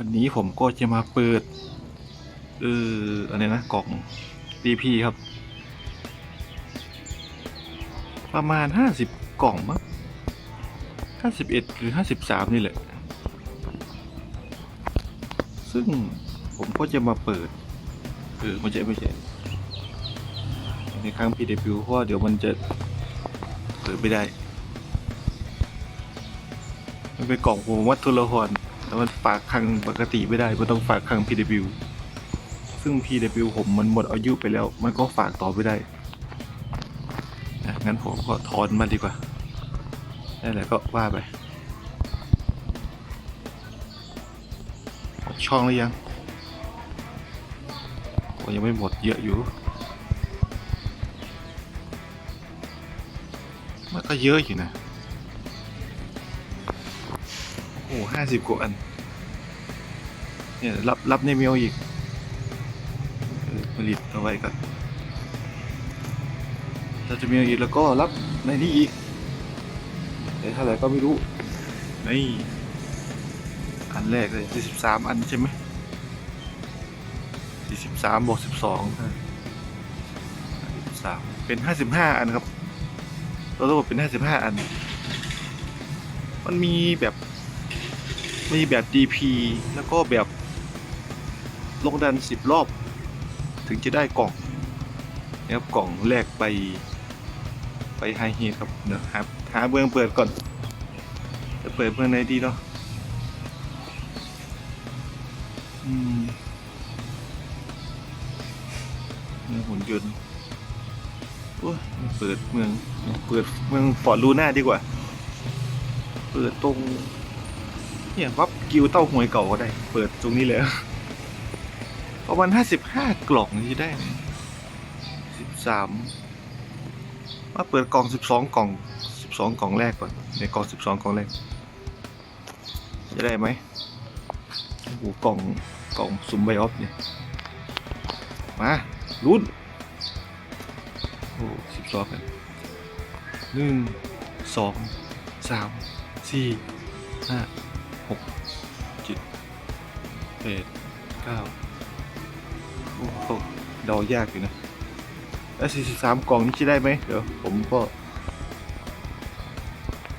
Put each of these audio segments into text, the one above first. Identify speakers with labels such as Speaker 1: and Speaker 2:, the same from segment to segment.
Speaker 1: วันนี้ผมก็จะมาเปิดเอออะไรนะกล่อง DP ครับ ประมาณห้าสิบกล่องมั้งห้าสิบเอ็ดหรือห้าสิบสามนี่แหละ ซึ่งผมก็จะมาเปิดเออไม่ใช่ไม่ใช่ในครั้ง PW เพราะว่าเดี๋ยวมันจะเปิดไม่ได้ มันเป็นกล่องผมวัดทุลหอน แล้วมันฝากคังปกติไม่ได้มันต้องฝากคัง PW ซึ่ง PW ผมมันหมดอายุไปแล้ว มันก็ฝากต่อไม่ได้นะงั้นผมก็ถอนมันดีกว่านั่นแหละก็ว่าไปช่องหรือยังโอ้ยังไม่หมดเยอะอยู่มันก็เยอะอยู่นะ อ้ห้าสิบกว่าอัน เนี่ยรับรับในเมลอีกผลิตเอาไว้ก่อนเราจะมีอีกแล้วก็รับในนี้อีกแต่เท่าไหร่ก็ไม่รู้นี่อันแรกเลยสี่สิบสามอันใช่ไหมสี่สิบสามบวกสิบสองสิบสามเป็นห้าสิบห้าอันครับเราต้องบอกเป็นห้าสิบห้าอัน มันมีแบบ มีแบบ DP แล้วก็แบบลงดันสิบรอบ ถึงจะได้กล่องนะครับกล่องแรกไปไปไฮเฮดครับเดี๋ยวหาหาเบื้องเปิดก่อน จะเปิดเบื้องไหนดีเนาะอืมเมืองหุ่นยนต์โอ้ยเปิดเมือง เปิดเมืองฟอร์ดลูน่าดีกว่า เปิดตรง เนี่ยวับกิวเต้าหวยเก่าก็ได้ เปิดตรงนี้เลยประมาณห้าสิบห้ากล่องที่ได้สิบสามมาเปิดกล่องสิบสองกล่องสิบสองกล่องแรกก่อนในกล่องสิบสองกล่องแรก จะได้ไหมโอ้โหกล่องกล่องซุมไบออฟเนี่ยมาลุ้นโอ้สิบสองกันหนึ่งสองสามสี่ห้า แปดเก้าโอ้โหเดายากอยู่นะแล้วสี่สิบสามกล่องนี้จะได้ไหมเดี๋ยวผมก็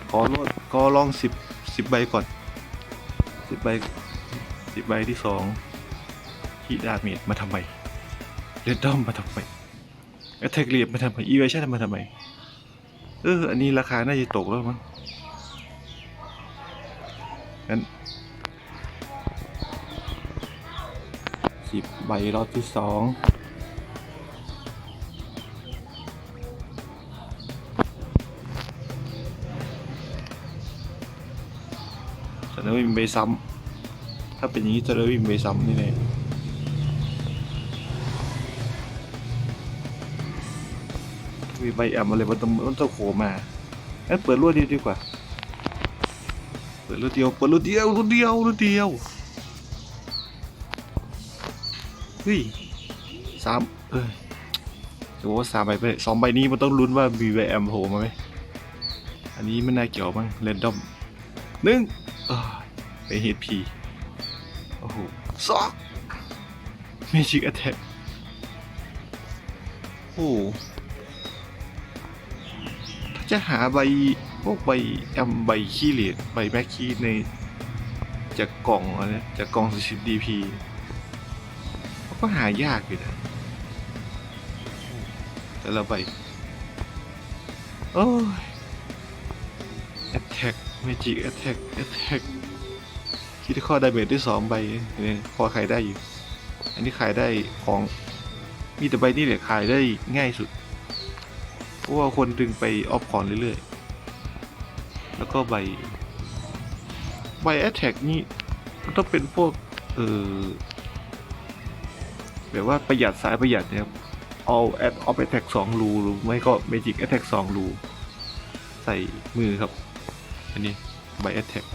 Speaker 1: ขอลดขอลองสิบสิบใบก่อนสิบใบสิบใบที่สองที่ดาเมจมาทำไมเรดดอมมาทำไมแอตแทกเรียบมาทำไมอีเวชั่นมาทำไมเอออันนี้ราคาน่าจะตกแล้วมั้งงั้น สิบใบรอบที่สองจะได้ไม่มีใบซ้ำถ้าเป็นอย่างนี้จะได้ไม่มีใบซ้ำนี่แน่มีใบแอมอะไรมันต้องมันต้องโผล่มางั้นเปิดรวดเดียวดีกว่า เปิดรถเดียว เปิดรถเดียวรถเดียวรถเดียว ฮ้ยสามเอ้ยจะบอกว่าสามใบไปสองใบนี้มันต้องลุ้นว่ามีแวมโผล่มาไหมอันนี้ไม่น่าเกี่ยวมั้งเรนดอมหนึ่งเอ้ยไปเฮดพีโอ้โหสองเมจิกแอทแทกโอ้โหถ้าจะหาใบพวกใบแอมใบขี้เหรียญใบแม็กขี้ในจากกล่องอะไรจากกล่องสิบดีพี ก็หายากอยู่นะแต่ละใบโอ้ย attack magic attack attack คิดข้อไดเมจได้สองใบเนี่ยพอขายได้อยู่ อันนี้ขายได้ของมีแต่ใบนี้แหละขายได้ง่ายสุด เพราะว่าคนดึงไปออฟคอนเรื่อยๆ แล้วก็ใบ ใบแอตแทกนี่มันต้องเป็นพวก เออ แบบว่าประหยัดสายประหยัดเนี่ยครับเอาแอดออฟแอตแท็กสองรูหรือไม่ก็เมจิกแอตแท็กสองรูใส่มือครับ อันนี้ใบแอตแทก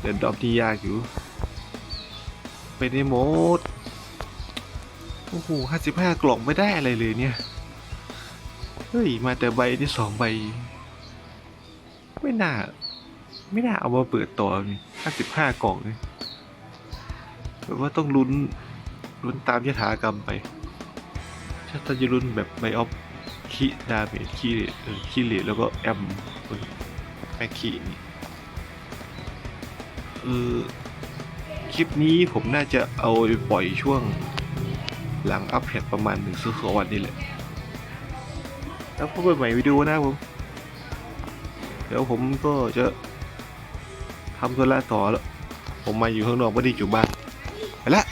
Speaker 1: เดินดอมที่ยากอยู่ไปในโหมดโอ้โหห้าสิบห้ากล่องไม่ได้อะไรเลยเนี่ย เฮ้ย มาแต่ใบที่สองใบ ไม่น่า ไม่น่าเอามาเปิดต่อนี่ ห้าสิบห้ากล่องเลยแบบว่าต้องลุ้นลุ้นตามยถากรรมไป ถ้าจะลุ้นแบบไบออฟคีดาเมจคีเรตเออคีเรตแล้วก็แอมเออแม็กคีนี่เออคลิปนี้ผมน่าจะเอาปล่อยช่วงหลังอัปเดตประมาณหนึ่งสองวันนี่แหละ แล้วพบกันใหม่วิดีโอหน้าผม เดี๋ยวผมก็จะ ทำธุระต่อแล้ว ผมมาอยู่ข้างนอกไม่ได้อยู่บ้าน ไปละ